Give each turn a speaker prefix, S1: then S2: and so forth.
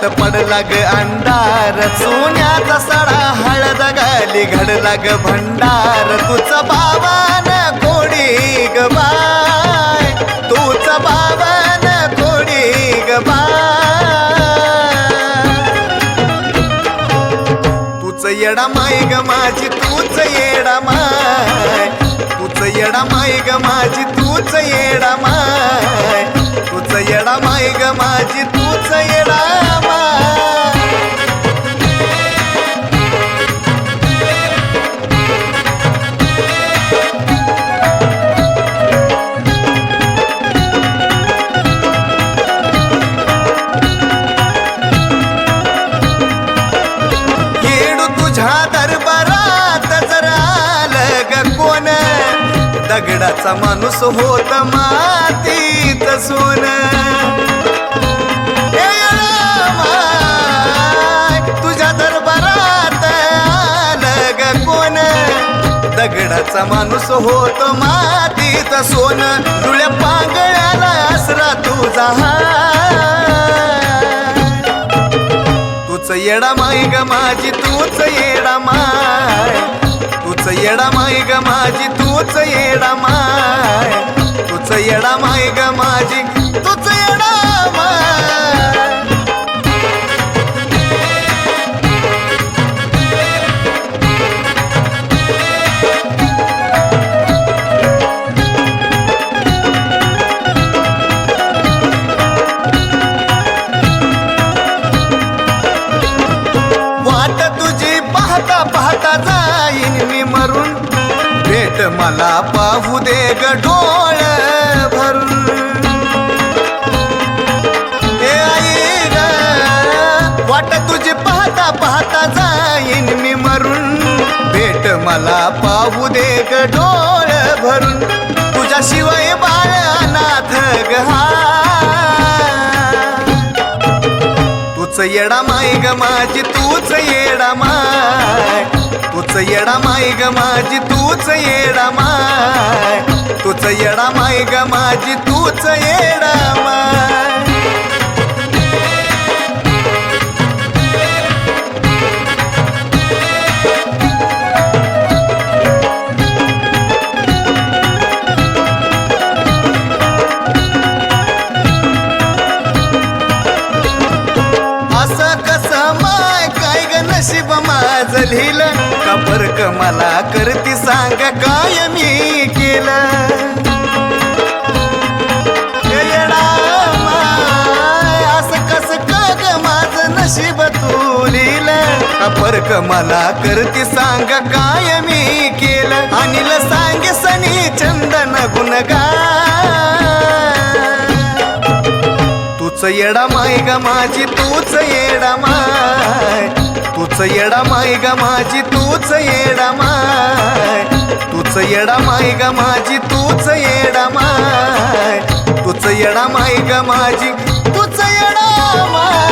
S1: घरात पडला ग अंडार सोन्याचा सडा हळद गाली घडला ग भंडार. तुझं बाबान कोडी ग बाय. तुझं बाबान कोडी ग बाय. येडा माय ग माझी तूच येडा माय. तूच येडा माय ग माझी तूच येडा माय. तूच येडा माय ग माझी तूच येडा दगडाचा माणूस होत मातीत सोन. तुझ्या दरबारात आलं कोण? दगडाचा माणूस होत मातीत सोन. तुळ्या पांगळ्याला आसरा तुझा तूच येडा माय ग माझी तूच येडा माय. तूच येडा माय ग माझी तूच येडा माय. तूच येडा माय ग माझी तूच येडा माय. वाट तुझी पाहता पाहता जाईन मी. भेट मला पाहू दे ग डोळ भरून ए आई ग वाट तुझी पाहता पाहता जाईन मी मरून. भेट मला पाहू दे ग डोळ भरून. तुझ्याशिवाय बाळ अनाथ ग हा येडा माय ग माझी तूच येडा माय. तूच येडा माय ग माझी तूच येडा माय. तूच येडा माय ग माझी तूच येडा माय. माझ लिहिलं. का फरक मला करती सांग काय मी केलं? येडा असं कसं का ग माझं नशीब तू लिहिलं? का फरक मला करती सांग काय मी केलं? अनिल सांग सनी चंदन गुणगा तूच येडा माय ग माझी तूच येडा माय. तूच येडा माय ग माझी तूच येडा माय. तूच येडा माय ग माझी तूच येडा माय. तूच येडा माय ग माझी तूच येडा माय.